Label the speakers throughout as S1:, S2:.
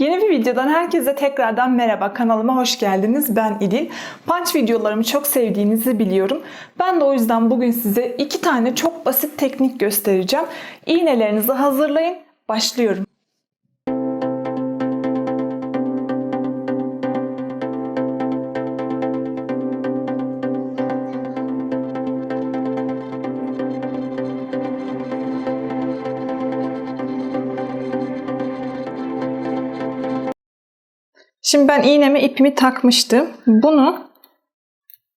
S1: Yeni bir videodan herkese tekrardan merhaba. Kanalıma hoş geldiniz. Ben İdil. Punch videolarımı çok sevdiğinizi biliyorum. Ben de o yüzden bugün size iki tane çok basit teknik göstereceğim. İğnelerinizi hazırlayın. Başlıyorum. Şimdi ben iğneme ipimi takmıştım. Bunu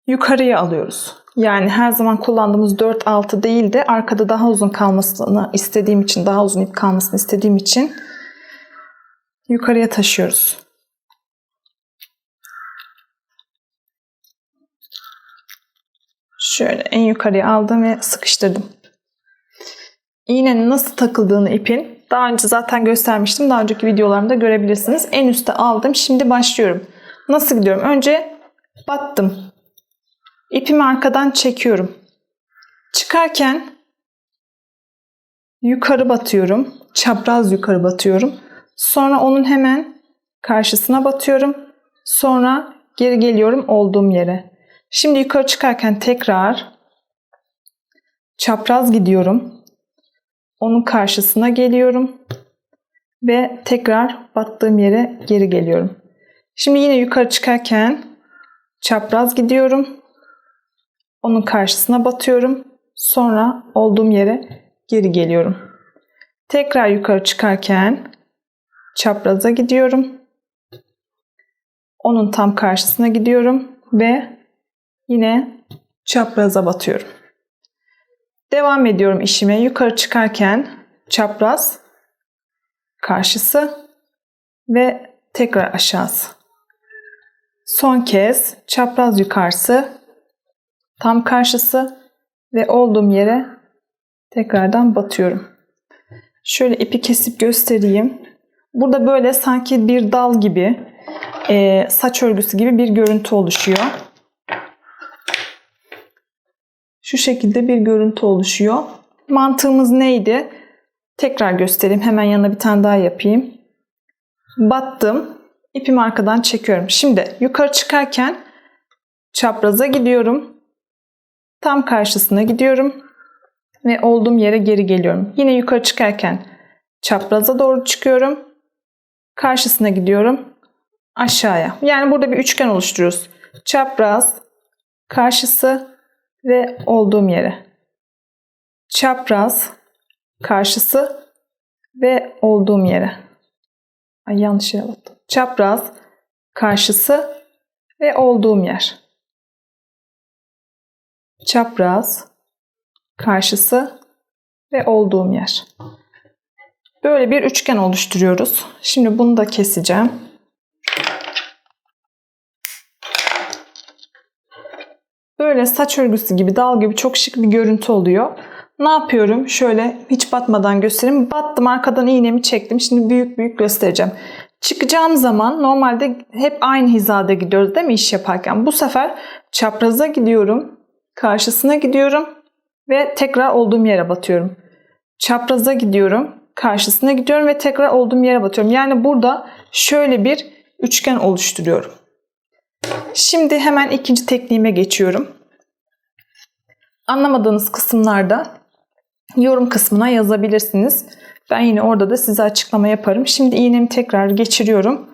S1: yukarıya alıyoruz. Yani her zaman kullandığımız 4-6 değil de arkada daha uzun kalmasını istediğim için, daha uzun ip kalmasını istediğim için yukarıya taşıyoruz. Şöyle en yukarıya aldım ve sıkıştırdım. İğnenin nasıl takıldığını ipin daha önce zaten göstermiştim. Daha önceki videolarımda görebilirsiniz. En üste aldım. Şimdi başlıyorum. Nasıl gidiyorum? Önce battım. İpimi arkadan çekiyorum. Çıkarken yukarı batıyorum. Çapraz yukarı batıyorum. Sonra onun hemen karşısına batıyorum. Sonra geri geliyorum olduğum yere. Şimdi yukarı çıkarken tekrar çapraz gidiyorum. Onun karşısına geliyorum ve tekrar battığım yere geri geliyorum. Şimdi yine yukarı çıkarken çapraz gidiyorum. Onun karşısına batıyorum. Sonra olduğum yere geri geliyorum. Tekrar yukarı çıkarken çapraza gidiyorum. Onun tam karşısına gidiyorum ve yine çapraza batıyorum. Devam ediyorum işime. Yukarı çıkarken çapraz, karşısı ve tekrar aşağısı. Son kez çapraz yukarısı, tam karşısı ve olduğum yere tekrardan batıyorum. Şöyle ipi kesip göstereyim. Burada böyle sanki bir dal gibi, e, saç örgüsü gibi bir görüntü oluşuyor. Şu şekilde bir görüntü oluşuyor. Mantığımız neydi? Tekrar göstereyim. Hemen yanına bir tane daha yapayım. Battım. İpimi arkadan çekiyorum. Şimdi yukarı çıkarken çapraza gidiyorum. Tam karşısına gidiyorum. Ve olduğum yere geri geliyorum. Yine yukarı çıkarken çapraza doğru çıkıyorum. Karşısına gidiyorum. Aşağıya. Yani burada bir üçgen oluşturuyoruz. Çapraz, karşısı, ve olduğum yere. Çapraz karşısı ve olduğum yere. Ay yanlış yere battım. Çapraz karşısı ve olduğum yer. Çapraz karşısı ve olduğum yer. Böyle bir üçgen oluşturuyoruz. Şimdi bunu da keseceğim. Böyle saç örgüsü gibi, dal gibi çok şık bir görüntü oluyor. Ne yapıyorum? Şöyle hiç batmadan göstereyim. Battım arkadan iğnemi çektim. Şimdi büyük büyük göstereceğim. Çıkacağım zaman normalde hep aynı hizada gidiyoruz değil mi iş yaparken? Bu sefer çapraza gidiyorum. Karşısına gidiyorum. Ve tekrar olduğum yere batıyorum. Çapraza gidiyorum. Karşısına gidiyorum ve tekrar olduğum yere batıyorum. Yani burada şöyle bir üçgen oluşturuyorum. Şimdi hemen ikinci tekniğime geçiyorum. Anlamadığınız kısımlarda yorum kısmına yazabilirsiniz. Ben yine orada da size açıklama yaparım. Şimdi iğnemi tekrar geçiriyorum.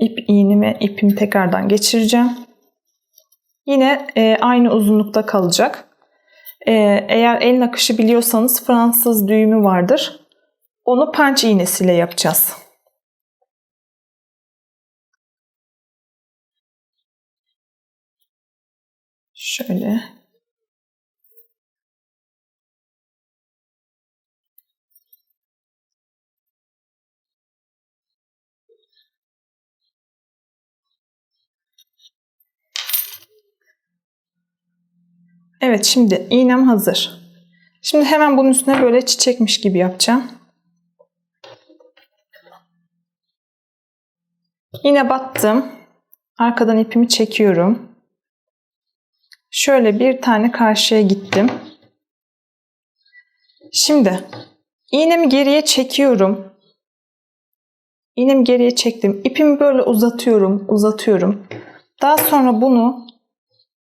S1: İp iğnemi ipimi tekrardan geçireceğim. Yine e, aynı uzunlukta kalacak. E, eğer el nakışı biliyorsanız Fransız düğümü vardır. Onu punch iğnesiyle yapacağız. Şöyle. Evet şimdi iğnem hazır. Şimdi hemen bunun üstüne böyle çiçekmiş gibi yapacağım. Yine battım. Arkadan ipimi çekiyorum. Şöyle bir tane karşıya gittim. Şimdi iğnemi geriye çekiyorum. İğnemi geriye çektim. İpimi böyle uzatıyorum, uzatıyorum. Daha sonra bunu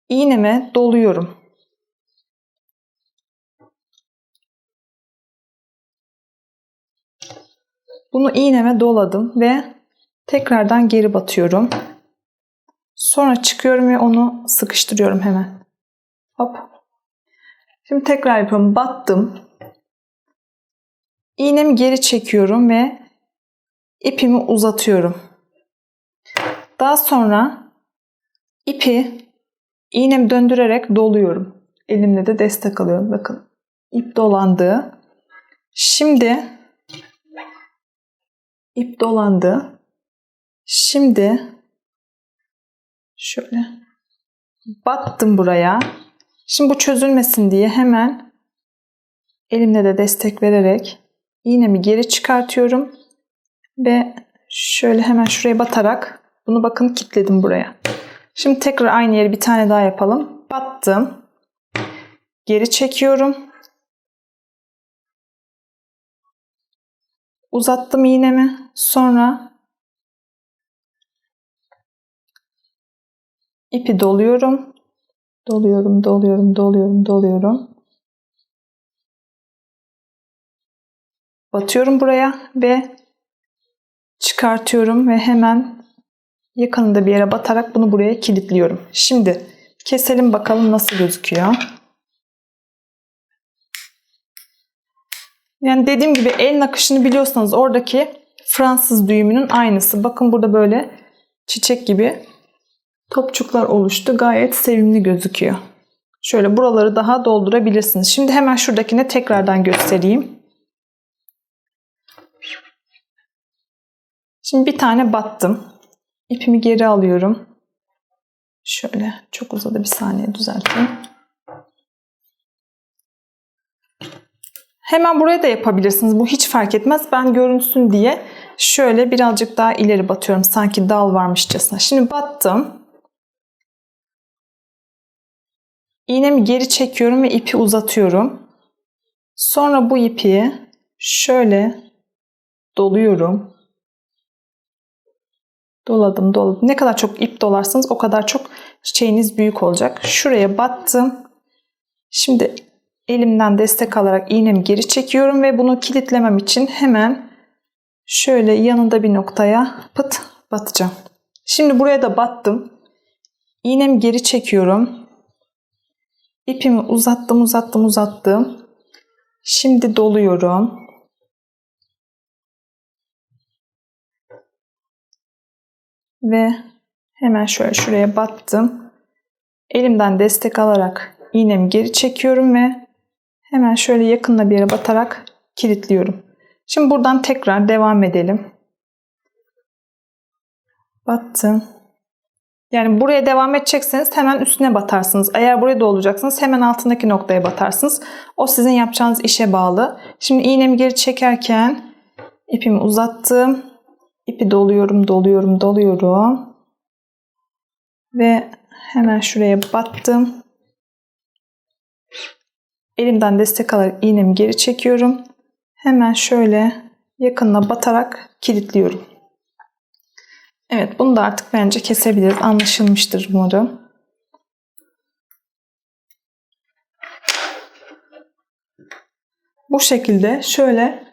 S1: iğneme doluyorum. Bunu iğneme doladım ve tekrardan geri batıyorum. Sonra çıkıyorum ve onu sıkıştırıyorum hemen. Hop. Şimdi tekrar yapıyorum. Battım. İğnemi geri çekiyorum ve ipimi uzatıyorum. Daha sonra ipi iğnemi döndürerek doluyorum. Elimle de destek alıyorum. Bakın ip dolandı. Şimdi ip dolandı. Şimdi şöyle battım buraya. Şimdi bu çözülmesin diye hemen elimle de destek vererek iğnemi geri çıkartıyorum ve şöyle hemen şuraya batarak bunu bakın kilitledim buraya. Şimdi tekrar aynı yeri bir tane daha yapalım. Battım. Geri çekiyorum. Uzattım iğnemi. Sonra ipi doluyorum. Doluyorum, doluyorum, doluyorum, doluyorum. Batıyorum buraya ve çıkartıyorum ve hemen yakınında bir yere batarak bunu buraya kilitliyorum. Şimdi keselim bakalım nasıl gözüküyor. Yani dediğim gibi el nakışını biliyorsanız oradaki Fransız düğümünün aynısı. Bakın burada böyle çiçek gibi topçuklar oluştu. Gayet sevimli gözüküyor. Şöyle buraları daha doldurabilirsiniz. Şimdi hemen şuradakine tekrardan göstereyim. Şimdi bir tane battım. İpimi geri alıyorum. Şöyle çok uzadı bir saniye düzelteyim. Hemen buraya da yapabilirsiniz. Bu hiç fark etmez. Ben görünsün diye şöyle birazcık daha ileri batıyorum. Sanki dal varmışçasına. Şimdi battım. İğnemi geri çekiyorum ve ipi uzatıyorum. Sonra bu ipi şöyle doluyorum. Doladım, doladım. Ne kadar çok ip dolarsanız o kadar çok çiçeğiniz büyük olacak. Şuraya battım. Şimdi elimden destek alarak iğnemi geri çekiyorum ve bunu kilitlemem için hemen şöyle yanında bir noktaya pıt batacağım. Şimdi buraya da battım. İğnemi geri çekiyorum. İpimi uzattım, uzattım, uzattım. Şimdi doluyorum. Ve hemen şöyle şuraya battım. Elimden destek alarak iğnemi geri çekiyorum ve hemen şöyle yakınla bir yere batarak kilitliyorum. Şimdi buradan tekrar devam edelim. Battım. Yani buraya devam edecekseniz hemen üstüne batarsınız. Eğer buraya da olacaksınız hemen altındaki noktaya batarsınız. O sizin yapacağınız işe bağlı. Şimdi iğnemi geri çekerken ipimi uzattım. İpi doluyorum, doluyorum, doluyorum. Ve hemen şuraya battım. Elimden destek alarak iğnemi geri çekiyorum. Hemen şöyle yakınına batarak kilitliyorum. Evet bunu da artık bence kesebiliriz. Anlaşılmıştır umarım. Bu şekilde şöyle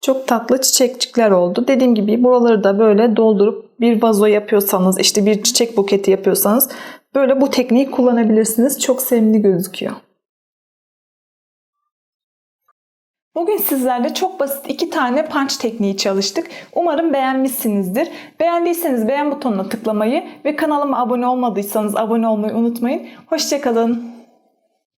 S1: çok tatlı çiçekçikler oldu. Dediğim gibi buraları da böyle doldurup bir vazo yapıyorsanız, işte bir çiçek buketi yapıyorsanız böyle bu tekniği kullanabilirsiniz. Çok sevimli gözüküyor. Bugün sizlerle çok basit iki tane punch tekniği çalıştık. Umarım beğenmişsinizdir. Beğendiyseniz beğen butonuna tıklamayı ve kanalıma abone olmadıysanız abone olmayı unutmayın. Hoşçakalın.